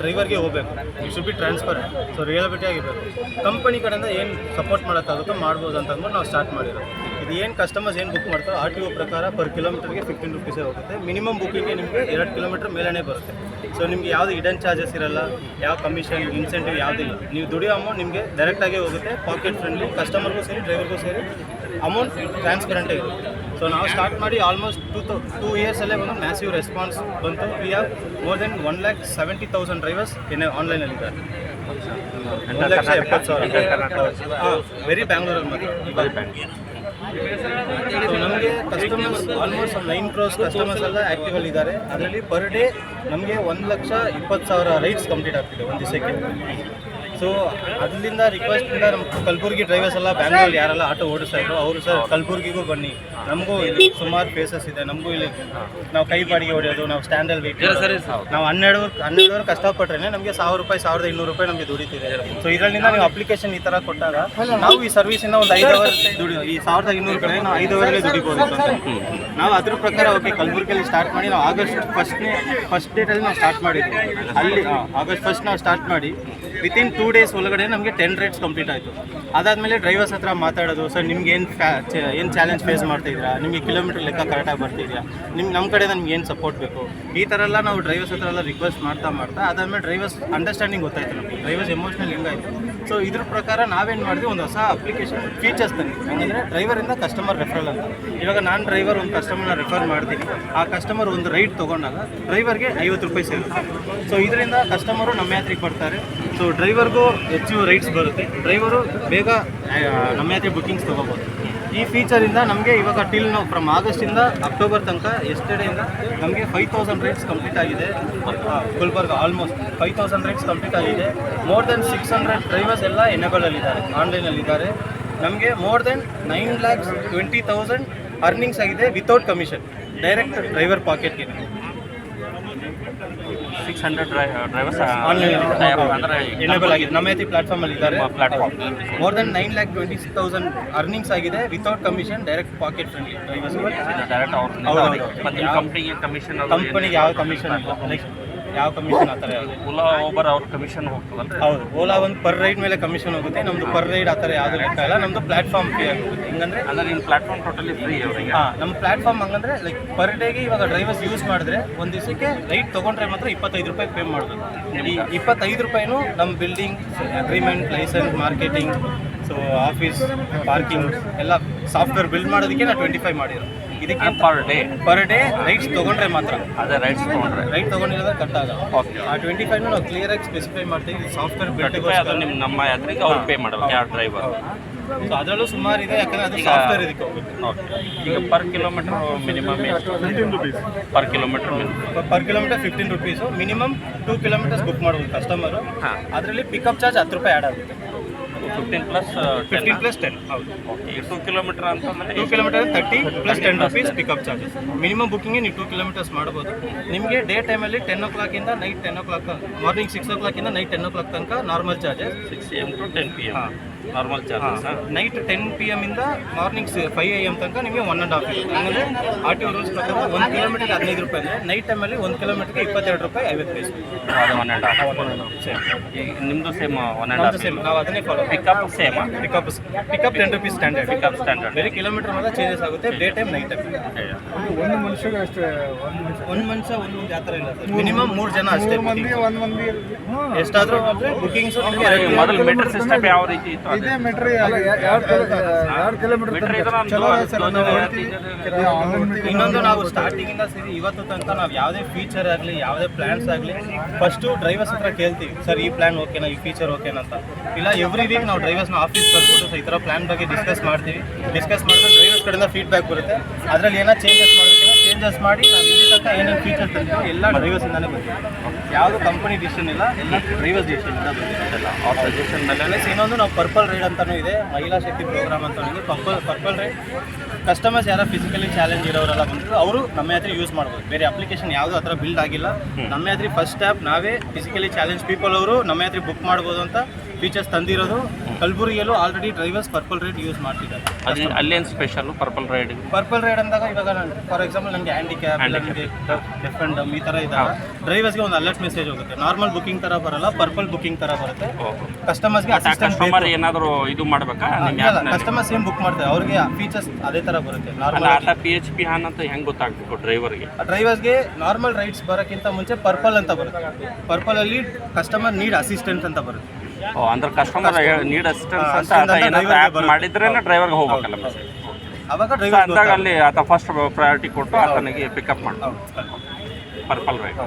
ಡ್ರೈವರ್ಗೆ ಹೋಗಬೇಕು. You should be transfer so reliability ಆಗಿರಬೇಕು. ಕಂಪನಿ ಕಡೆಯಿಂದ ಏನು ಸಪೋರ್ಟ್ ಮಾಡೋಕ್ಕಾಗುತ್ತೋ ಮಾಡ್ಬೋದು ಅಂತ ಅಂದ್ಬಿಟ್ಟು ನಾವು ಸ್ಟಾರ್ಟ್ ಮಾಡಿರೋದು. ಇದು ಏನು ಕಸ್ಟಮರ್ಸ್ ಏನು ಬುಕ್ ಮಾಡ್ತಾರೋ ಆರ್ ಟಿ ಒ ಪ್ರಕಾರ ಪರ್ ಕಿಲೋಮೀಟರ್ಗೆ ಫಿಫ್ಟೀನ್ ರುಪೀಸೇ ಹೋಗುತ್ತೆ. ಮಿನಿಮಮ್ ಬುಕ್ಕಿಂಗ್ಗೆ ನಿಮಗೆ ಎರಡು ಕಿಲೋಮೀಟರ್ ಮೇಲೇ ಬರುತ್ತೆ. ಸೊ ನಿಮಗೆ ಯಾವುದು ಇಡನ್ ಚಾರ್ಜಸ್ ಇರಲ್ಲ, ಯಾವ ಕಮಿಷನ್ ಇನ್ಸೆಂಟಿವ್ ಯಾವುದಿಲ್ಲ ನೀವು ದುಡಿಯೋ ಅಮೌಂಟ್ ನಿಮಗೆ ಡೈರೆಕ್ಟಾಗಿ ಹೋಗುತ್ತೆ ಪಾಕೆಟ್ ಫ್ರೆಂಡ್ಲಿ ಕಸ್ಟಮರ್ಗೂ ಸೇರಿ ಡ್ರೈವರ್ಗೂ ಸೇರಿ ಅಮೌಂಟ್ ಟ್ರಾನ್ಸ್ಪರೆಂಟ್ ಇರುತ್ತೆ. ಸೊ ನಾವು ಸ್ಟಾರ್ಟ್ ಮಾಡಿ ಆಲ್ಮೋಸ್ಟ್ ಟೂ ತೌ ಟೂ ಇಯರ್ಸಲ್ಲೇ ಒಂದು ಮ್ಯಾಸಿವ್ ರೆಸ್ಪಾನ್ಸ್ ಬಂತು. We have more than one lakh seventy thousand drivers in ಆನ್ಲೈನಲ್ಲಿದ್ದಾರೆ ಒಂದು ಲಕ್ಷ ಎಪ್ಪತ್ತು ಸಾವಿರ. ವೆರಿ ಬ್ಯಾಂಗ್ಳೂರಲ್ಲಿ ಮಾತ್ರ. ನಮಗೆ customers almost nine crores customers ಎಲ್ಲ ಅಲ್ಲಿ ಇದ್ದಾರೆ. ಅದರಲ್ಲಿ ಪರ್ ಡೇ ನಮಗೆ ಒಂದು ಲಕ್ಷ ಇಪ್ಪತ್ತು ಸಾವಿರ ರೈಡ್ಸ್ ಕಂಪ್ಲೀಟ್ ಆಗ್ತಿದೆ ಒಂದು ದಿವಸಕ್ಕೆ ಸೊ ಅದರಿಂದ ರಿಕ್ವೆಸ್ಟಿಂದ ನಮ್ಮ ಕಲ್ಬುರ್ಗಿ ಡ್ರೈವರ್ಸ್ ಎಲ್ಲ ಬ್ಯಾಂಗ್ಳೂರ್ ಯಾರೆಲ್ಲ ಆಟೋ ಓಡಿಸ್ತಾ ಇದ್ರು, ಅವರು ಸರ್ ಕಲ್ಬುರ್ಗಿಗೂ ಬನ್ನಿ. ನಮಗೂ ಇಲ್ಲಿ ಸುಮಾರು ಪ್ಲೇಸಸ್ ಇದೆ. ನಮಗೂ ಇಲ್ಲಿ ನಾವು ಕೈ ಬಾಡಿಗೆ ಹೊಡೆಯೋದು, ನಾವು ಸ್ಟ್ಯಾಂಡಲ್ಲಿ ವೆಯ್ಟ್ ನಾವು ಹನ್ನೆರಡು ಹನ್ನೆರಡುವರೆ ಕಷ್ಟಪಟ್ಟರೆ ನಮಗೆ ಸಾವಿರ ರೂಪಾಯಿ, ಸಾವಿರದ ಇನ್ನೂರು ರೂಪಾಯಿ ನಮಗೆ ದುಡಿತಿದೆ. ಸೊ ಇದರಿಂದ ನೀವು ಅಪ್ಲಿಕೇಶನ್ ಈ ಥರ ಕೊಟ್ಟಾಗ ನಾವು ಈ ಸರ್ವಿಸಿಂದ ಒಂದು ಐದು ಅವರ್ ದುಡಿ ಈ ಸಾವಿರದ ಇನ್ನೂರು ಕಡೆ ನಾವು ಐದು ಅವರ್ಗೆ ದುಡಿಬೋದು ಅಂತ. ನಾವು ಅದ್ರ ಪ್ರಕಾರ ಓಕೆ ಕಲಬುರ್ಗಿಯಲ್ಲಿ ಸ್ಟಾರ್ಟ್ ಮಾಡಿ ನಾವು ಆಗಸ್ಟ್ ಫಸ್ಟ್ನೇ ಫಸ್ಟ್ ಡೇಟಲ್ಲಿ ನಾವು ಸ್ಟಾರ್ಟ್ ಮಾಡಿದ್ವಿ. ಅಲ್ಲಿ ಆಗಸ್ಟ್ ಫಸ್ಟ್ ನಾವು ಸ್ಟಾರ್ಟ್ ಮಾಡಿ ವಿತಿನ್ ಟೂ ಡೇಸ್ ಒಳಗಡೆ ನಮಗೆ ಟೆನ್ ರೇಟ್ಸ್ ಕಂಪ್ಲೀಟ್ ಆಯಿತು. ಅದಾದಮೇಲೆ ಡ್ರೈವರ್ಸ್ ಹತ್ರ ಮಾತಾಡೋದು, ಸರ್, ನಿಮ್ಗೆ ಏನು ಏನು ಚಾಲೆಂಜ್ ಫೇಸ್ ಮಾಡ್ತಿದ್ದೀರಾ ನಿಮಗೆ ಕಿಲೋಮೀಟರ್ ಲೆಕ್ಕ ಕರೆಕ್ಟಾಗಿ ಬರ್ತಿದ್ಯಾ ನಿಮ್ಗೆ ನಮ್ಮ ಕಡೆ ನಮ್ಗೆ ಏನು ಸಪೋರ್ಟ್ ಬೇಕು? ಈ ಥರ ಎಲ್ಲ ನಾವು ಡ್ರೈವರ್ಸ್ ಹತ್ರ ಎಲ್ಲ ರಿಕ್ವೆಸ್ಟ್ ಮಾಡ್ತಾ ಮಾಡ್ತಾ, ಅದಾದಮೇಲೆ ಡ್ರೈವರ್ಸ್ ಅಂಡರ್ಸ್ಟ್ಯಾಂಡಿಂಗ್ ಗೊತ್ತಾಯ್ತು ನಮಗೆ. Drivers emotional ಹೆಂಗಾಯಿತು? ಸೊ ಇದ್ರ ಪ್ರಕಾರ ನಾವೇನು ಮಾಡಿದ್ವಿ, ಒಂದು ಹೊಸ ಅಪ್ಲಿಕೇಶನ್ ಫೀಚರ್ಸ್ ತಂದ್ವಿ. ಹಂಗಂದರೆ ಡ್ರೈವರಿಂದ ಕಸ್ಟಮರ್ ರೆಫರಲ್ ಅಂತ. ಇವಾಗ ನಾನು ಡ್ರೈವರ್ ಒಂದು ಕಸ್ಟಮರ್ನ ರೆಫರ್ ಮಾಡ್ತೀನಿ. ಆ ಕಸ್ಟಮರ್ ಒಂದು ರೈಡ್ ತೊಗೊಂಡಾಗ ಡ್ರೈವರ್ಗೆ ಐವತ್ತು ರೂಪಾಯಿ ಸಿಗುತ್ತೆ ಸೊ ಇದರಿಂದ ಕಸ್ಟಮರು ನಮ್ಮ ಯಾತ್ರಿಗೆ ಬರ್ತಾರೆ. ಸೊ ಡ್ರೈವರ್ಗೂ ಹೆಚ್ಚು ರೈಟ್ಸ್ ಬರುತ್ತೆ. ಡ್ರೈವರು ಬೇಗ ನಮ್ಮ ಯಾತ್ರೆ ಬುಕ್ಕಿಂಗ್ಸ್ ತೊಗೋಬೋದು. ಈ ಫೀಚರಿಂದ ನಮಗೆ ಇವಾಗ ಟಿಲ್ ನಾವು ಫ್ರಮ್ ಆಗಸ್ಟಿಂದ ಅಕ್ಟೋಬರ್ ತನಕ ಎಸ್ಟರ್ಡೇಯಿಂದ ನಮಗೆ ಫೈವ್ ತೌಸಂಡ್ ರೇಟ್ಸ್ ಕಂಪ್ಲೀಟ್ ಆಗಿದೆ. Gulbarga almost five thousand rides complete ಆಗಿದೆ. More than six hundred drivers ಎಲ್ಲ ಎನೇಬಲಲ್ಲಿದ್ದಾರೆ ಆನ್ಲೈನಲ್ಲಿದ್ದಾರೆ ನಮಗೆ more than nine lakhs twenty thousand earnings ಆಗಿದೆ ವಿತೌಟ್ ಕಮಿಷನ್ ಡೈರೆಕ್ಟ್ ಡ್ರೈವರ್ ಪಾಕೆಟ್ಗೆ ಸಿಕ್ಸ್ ಹಂಡ್ರೆಡ್ ಡ್ರೈವರ್ಸ್ ಅಂದರೆ ಎನೇಬಲ್ ಆಗಿದೆ. ನಮ್ಮ ಐತಿ ಪ್ಲಾಟ್ಫಾರ್ಮ್ ಅಲ್ಲಿ ಇದ್ದಾರೆ. Platform more than nine lakh twenty six thousand earnings ಆಗಿದೆ. Without commission direct pocket friendly drivers direct ಅವ್ರ ಕಂಪ್ನಿಗೆ ಕಮಿಷನ್ ಕಂಪನಿಗೆ ಯಾವ ಕಮಿಷನ್ ಇಲ್ಲ. ಯಾವ ಕಮಿಷನ್ ಆ ಥರ ಯಾವುದು? ಓಲಾ ಓಬರ್ ಅವ್ರ ಕಮಿಷನ್ ಹೋಗ್ತದಲ್ಲ ಹೌದು ಓಲಾ ಒಂದು ಪರ್ ರೈಡ್ ಮೇಲೆ ಕಮಿಷನ್ ಹೋಗುತ್ತೆ ನಮ್ದು ಪರ್ ರೈಡ್ ಆ ಥರ ಯಾವುದು ಲೆಕ್ಕ ಇಲ್ಲ ನಮ್ದು ಪ್ಲಾಟ್ಫಾರ್ಮ್ ಫೀ ಆಗುತ್ತೆ ಹಿಂಗಂದ್ರೆ ಅಂದ್ರೆ ನಿಮ್ಮ ಪ್ಲಾಟ್ಫಾರ್ಮ್ ಟೋಟಲಿ ಫ್ರೀ ಅವರಿಗೆ? ಹಾಂ ನಮ್ಮ ಪ್ಲಾಟ್ಫಾರ್ಮ್ ಹಂಗಂದ್ರೆ ಲೈಕ್ ಪರ್ ಡೇಗೆ ಇವಾಗ ಡ್ರೈವರ್ಸ್ ಯೂಸ್ ಮಾಡಿದ್ರೆ ಒಂದು ದಿವಸಕ್ಕೆ ರೈಟ್ ತಗೊಂಡ್ರೆ ಮಾತ್ರ ಇಪ್ಪತ್ತೈದು ರೂಪಾಯಿ ಪೇ ಮಾಡಬೇಕು ಈ ಇಪ್ಪತ್ತೈದು ರೂಪಾಯಿನೂ ನಮ್ಮ building agreement licence marketing so office parking ಎಲ್ಲ ಸಾಫ್ಟ್ವೇರ್ ಬಿಲ್ಡ್ ಮಾಡೋದಕ್ಕೆ ನಾವು ಟ್ವೆಂಟಿ ಫೈವ್ ಮಾಡಿರೋ ಇದಕ್ಕೆ per day per day rights ತೊಗೊಂಡ್ರೆ ಮಾತ್ರ. ಅದೇ ರೈಟ್ಸ್ ತೊಗೊಂಡ್ರೆ. ರೈಟ್ ತೊಗೊಂಡಿರೋದ್ರೆ ಕಟ್ ಆಗಲ್ಲ ಓಕೆ ಆ ಟ್ವೆಂಟಿ ಫೈವ್ ನಾವು ಕ್ಲಿಯರ್ ಆಗಿ ಸ್ಪೆಸಿಫೈ ಮಾಡ್ತೀವಿ. ಸಾಫ್ಟ್ವೇರ್ ಅದು ಬಿಲ್ಡಿಗೋಸ್ಕರ ನಿಮ್ಮ ನಮ್ಮ ಯಾತ್ರೆಗೆ ಅವ್ರು ಪೇ ಮಾಡಲ್ಲ ಯಾವ ಡ್ರೈವರ್ ಸೊ ಅದರಲ್ಲೂ ಸುಮಾರು ಇದೆ ಯಾಕಂದ್ರೆ ಅದು ಸಾಫ್ಟ್ವೇರ್ ಇದಕ್ಕೆ ಹೋಗುತ್ತೆ. ಓಕೆ ಈಗ per kilometre minimum per kilometre per kilometre fifteen rupees minimum two kilometres book ಮಾಡ್ಬೋದು ಕಸ್ಟಮರು ಹಾಂ. ಅದರಲ್ಲಿ ಪಿಕಪ್ ಚಾರ್ಜ್ ಹತ್ತು ರೂಪಾಯಿ ಆ್ಯಡ್ ಆಗುತ್ತೆ. Fifteen plus fifteen plus ten ಹೌದು. ಓಕೆ ಟೂ ಕಿಲೋಮೀಟರ್ ಅಂತಂದ್ರೆ two kilometre thirty plus ten rupees pickup charges minimum booking ನೀವು two kilometres ಮಾಡ್ಬೋದು. ನಿಮಗೆ ಡೇ ಟೈಮಲ್ಲಿ ಟೆನ್ ಓ ಕ್ಲಾಕಿಂದ night ten o'clock morning six ಓ ಕ್ಲಾಕಿಂದ ನೈಟ್ ಟೆನ್ ಓ ಕ್ಲಾಕ್ ತನಕ normal charges six M to ten P M ಹಾಂ. Normal charges night ten P M ಇಂದ morning five A M ತನಕ ನಿಮಗೆ ಒನ್ ಆ್ಯಂಡ್ ಹಾಫ್ ಅಂದರೆ R T O rules ಪ್ರಕಾರ ಒಂದು ಕಿಲೋಮೀಟರ್ಗೆ ಹದಿನೈದು ರೂಪಾಯಿ ಅಂದರೆ ನೈಟ್ ಟೈಮಲ್ಲಿ ಒಂದು ಕಿಲೋಮೀಟರ್ಗೆ ಇಪ್ಪತ್ತೆರಡು ರೂಪಾಯಿ ಐವತ್ತು ಪೈಸೆ ಅದು ಒನ್ ಆ್ಯಂಡ್ ಹಾಫ್ ಸೇಮ್ ನಿಮ್ಮದು same one and half same ನಾವು ಅದನ್ನೇ follow pickup same pickup pickup ten rupees standard pickup standard ಬೇರೆ ಕಿಲೋಮೀಟರ್ ಮಾತ್ರ ಚೇಂಜಸ್ ಆಗುತ್ತೆ ಡೇ ಟೈಮ್ ನೈಟ್ ಟೈಮ್ ಒಂದು ಮನುಷ್ಯಗೆ ಅಷ್ಟೇ ಒಂದು ಮನುಷ್ಯ. ಒಂದು ಮನುಷ್ಯ ಒಂದು ಆ ಥರ ಇಲ್ಲ ಸರ್. ಮಿನಿಮಮ್ ಮೂರು ಜನ ಅಷ್ಟೇ ಮಂದಿ ಒಂದು ಮಂದಿ ಎಷ್ಟಾದರೂ ಅಂದರೆ ಬುಕಿಂಗ್ಸ್ ಮೊದಲು ಮೀಟರ್ ಸಿಸ್ಟಮ್ ಯಾವ ರೀತಿ ಇತ್ತು? ಇದೇ ಮೀಟ್ರ್ ಎರಡು ಕಿಲೋಮೀಟರ್ ಮೀಟರ್ ಇದೆ ಸರ್ ಇನ್ನೊಂದು ನಾವು ಸ್ಟಾರ್ಟಿಂಗ್ ಇಂದ ಸೇರಿ ಇವತ್ತು ತನಕ ನಾವು ಯಾವುದೇ ಫೀಚರ್ ಆಗಲಿ ಯಾವುದೇ ಪ್ಲಾನ್ಸ್ ಆಗಲಿ ಫಸ್ಟು ಡ್ರೈವರ್ಸ್ ಹತ್ರ ಕೇಳ್ತೀವಿ. ಸರ್ ಈ ಪ್ಲಾನ್ ಓಕೆನಾ ಈ ಫೀಚರ್ ಓಕೆನಾ ಅಂತ. ಇಲ್ಲ ಎವ್ರಿ ವೀಕ್ ನಾವು ಡ್ರೈವರ್ಸ್ನ ಆಫೀಸ್ ಕರ್ಕೊಂಡು ಸೊ ಈ ಥರ ಪ್ಲಾನ್ ಬಗ್ಗೆ ಡಿಸ್ಕಸ್ ಮಾಡ್ತೀವಿ. ಡಿಸ್ಕಸ್ ಮಾಡಿದ್ರೆ ಡ್ರೈವರ್ಸ್ ಕಡೆಯಿಂದ ಫೀಡ್ಬ್ಯಾಕ್ ಬರುತ್ತೆ. ಅದರಲ್ಲಿ ಏನೋ ಚೇಂಜಸ್ ಮಾಡಬೇಕಿಲ್ಲ ಚೇಂಜಸ್ ಮಾಡಿ ನಾವು ಇಲ್ಲಿ ತನಕ ಏನೇನು ಫೀಚರ್ ಇರ್ತೀವೋ ಎಲ್ಲ ಡ್ರೈವರ್ಸಿಂದಾನೇ ಬಂದಿದೆ. ಯಾವುದು ಕಂಪನಿ ಡಿಸಿಷನ್ ಇಲ್ಲ ಎಲ್ಲ ಡ್ರೈವರ್ಸ್ ಡಿಸಿಷನ್ ಇಂದ ಬಂದಿದೆ. ಅವ್ರ ಸಜೆಷನ್ ಮೇಲೆ ಇನ್ನೊಂದು ನಾವು ಪರ್ಪಲ್ ರೈಡ್ ಅಂತಲೂ ಇದೆ ಮಹಿಳಾ ಶಕ್ತಿ ಪ್ರೋಗ್ರಾಮ್ ಅಂತ ಪರ್ಪಲ್ ಪರ್ಪಲ್ ರೈಡ್ ಕಸ್ಟಮರ್ಸ್ ಯಾರೋ ಫಿಸಿಕಲಿ ಚಾಲೆಂಜ್ ಇರೋರೆಲ್ಲ ಬಂದ್ರು ಅವರು ನಮ್ಮ ಹತ್ರ ಯೂಸ್ ಮಾಡ್ಬೋದು. ಬೇರೆ ಅಪ್ಲಿಕೇಶನ್ ಯಾವುದೂ ಥರ ಬಿಲ್ಡ್ ಆಗಿಲ್ಲ. ನಮ್ಮ ಹತ್ರ ಫಸ್ಟ್ ಆ್ಯಪ್ ನಾವೇ ಫಿಸಿಕಲಿ ಚಾಲೆಂಜ್ ಪೀಪಲ್ ಅವರು ನಮ್ಮ ಹತ್ರ ಬುಕ್ ಮಾಡ್ಬೋದು ಅಂತ ಫೀಚರ್ಸ್ ತಂದಿರೋದು. ಕಲಬುರಗಿಯಲ್ಲೂ already drivers purple ride use ಮಾಡ್ತಿದ್ದಾರೆ. ಅದು ಅಲ್ಲೇನು special purple ride purple ride ಅಂದಾಗ ಇವಾಗ ಫಾರ್ ಎಕ್ಸಾಂಪಲ್ ನನಗೆ ಹ್ಯಾಂಡಿಕ್ಯಾಪ್ ನನಗೆ ಡೆಫ್ ಅಂಡ್ ಈ ಥರ ಇದ್ದಾಗ ಡ್ರೈವರ್ಸ್ಗೆ ಒಂದು ಅಲರ್ಟ್ ಮೆಸೇಜ್ ಹೋಗುತ್ತೆ. ನಾರ್ಮಲ್ ಬುಕಿಂಗ್ ಥರ ಬರಲ್ಲ ಪರ್ಪಲ್ ಬುಕಿಂಗ್ ಥರ ಬರುತ್ತೆ. ಕಸ್ಟಮರ್ಸ್ಗೆ ಅಸಿಸ್ಟೆಂಟ್ ಕಸ್ಟಮರ್ ಏನಾದರೂ ಇದು ಮಾಡ್ಬೇಕಾ? ನಿಮ್ಮ ಸೇಮ್ ಕಸ್ಟಮರ್ಸ್ ಏನು ಬುಕ್ ಮಾಡ್ತಾರೆ ಅವ್ರಿಗೆ ಫೀಚರ್ಸ್ ಅದೇ ಥರ ಬರುತ್ತೆ ಅಲ್ಲ ನಾರ್ಮಲ್ ಪಿ ಎಚ್ ಪಿ ಹಾನ್ ಅಂತ ಹೆಂಗೆ ಗೊತ್ತಾಗಬೇಕು ಡ್ರೈವರ್ಗೆ ಡ್ರೈವರ್ಸ್ಗೆ ನಾರ್ಮಲ್ ರೈಡ್ಸ್ ಬರೋಕ್ಕಿಂತ ಮುಂಚೆ ಪರ್ಪಲ್ ಅಂತ ಬರುತ್ತೆ. ಪರ್ಪಲಲ್ಲಿ ಕಸ್ಟಮರ್ ನೀಡ್ ಅಸಿಸ್ಟೆಂಟ್ ಅಂತ ಬರುತ್ತೆ. ಓ ಅಂದ್ರೆ ಕಸ್ಟಮರ್ ನೀಡ್ ಅಸಿಸ್ಟೆನ್ಸ್ ಅಂತ ಆತ ಏನಾದ್ರು ಆ್ಯಪ್. ಮಾಡಿದ್ರೇನೆ ಡ್ರೈವರ್ಗೆ ಹೋಗ್ಬೇಕಲ್ಲ ಮೆಸೇಜ್ ಅವಾಗ ಡ್ರೈವರ್ ಅಂದಾಗ ಅಲ್ಲಿ ಆತ ಫಸ್ಟ್ ಪ್ರಯಾರಿಟಿ ಕೊಟ್ಟು ಆತನಿಗೆ ಪಿಕಪ್ ಮಾಡಿ ಪರ್ಪಲ್ ರೈಟ್